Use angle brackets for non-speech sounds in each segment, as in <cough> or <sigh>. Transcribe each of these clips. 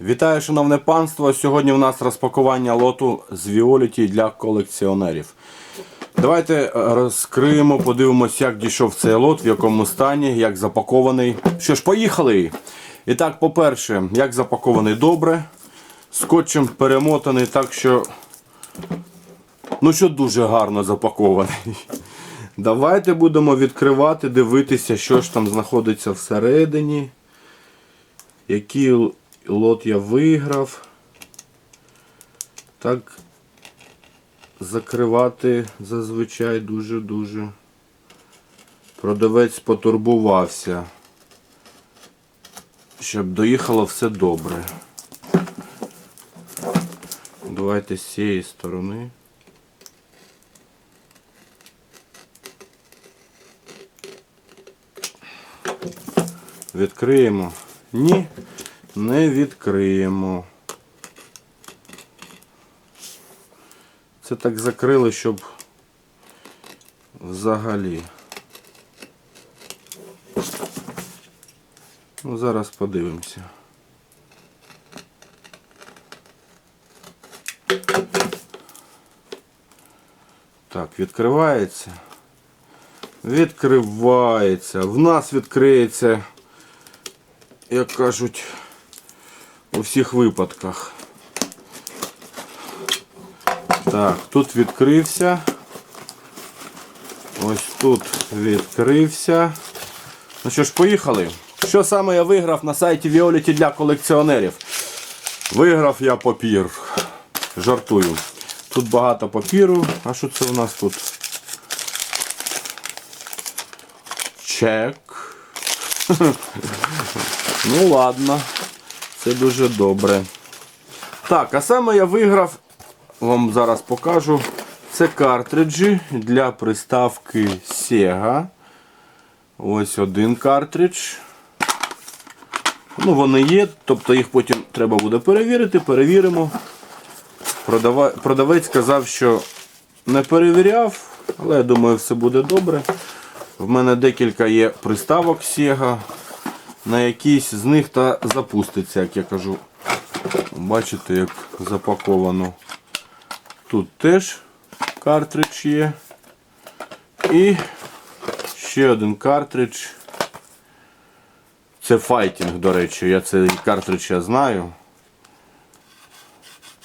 Вітаю, шановне панство! Сьогодні у нас розпакування лоту з Віоліті для колекціонерів. Давайте е, розкриємо, подивимось, як дійшов цей лот, в якому стані, як запакований. Що ж, поїхали! І так, по-перше, як запакований добре. Скотчем перемотаний так, що. Ну, що дуже гарно запакований. <laughs> Давайте будемо відкривати, дивитися, що ж там знаходиться всередині. Л- лот я виграв. Так закривати зазвичай дуже-дуже. Продавець потурбувався, щоб доїхало все добре. Давайте з цієї сторони. Відкриємо. Ні, не відкриємо. Це так закрили, щоб взагалі. Ну, зараз подивимося. Так, відкривається. Відкривається. В нас відкриється, як кажуть, у всіх випадках. Так, тут відкрився. Ось тут відкрився. Ну що ж, поїхали. Що саме я виграв на сайті Violet для колекціонерів? Виграв я папір. Жартую. Тут багато папіру. А що це у нас тут? Чек. <laughs> ну ладно. Це дуже добре. Так, а саме я виграв, вам зараз покажу. Це картриджі для приставки Sega. Ось один картридж. Ну, вони є, тобто їх потім треба буде перевірити, перевіримо. Продавець сказав, що не перевіряв, але я думаю, все буде добре. В мене декілька є приставок Sega. На якійсь з них та запуститься, як я кажу. Бачите, як запаковано. Тут теж картридж є. І ще один картридж. Це файтінг, до речі, я цей картридж я знаю.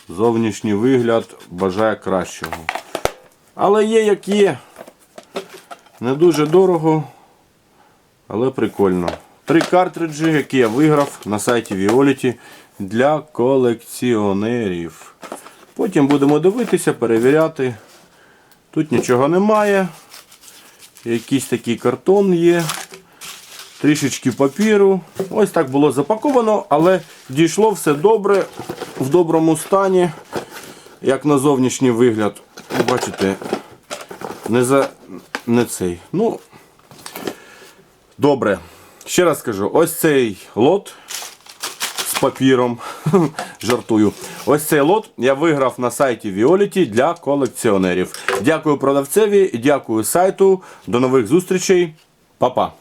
Зовнішній вигляд бажає кращого. Але є як є. Не дуже дорого, але прикольно. Три картриджі, які я виграв на сайті Violet для колекціонерів. Потім будемо дивитися, перевіряти. Тут нічого немає. Якийсь такий картон є. Трішечки папіру. Ось так було запаковано, але дійшло все добре, в доброму стані, як на зовнішній вигляд. Бачите, не за не цей. Ну, добре. Ще раз скажу, ось цей лот з папіром. <laughs> Жартую. Ось цей лот я виграв на сайті Violet для колекціонерів. Дякую продавцеві, дякую сайту. До нових зустрічей. Па-па.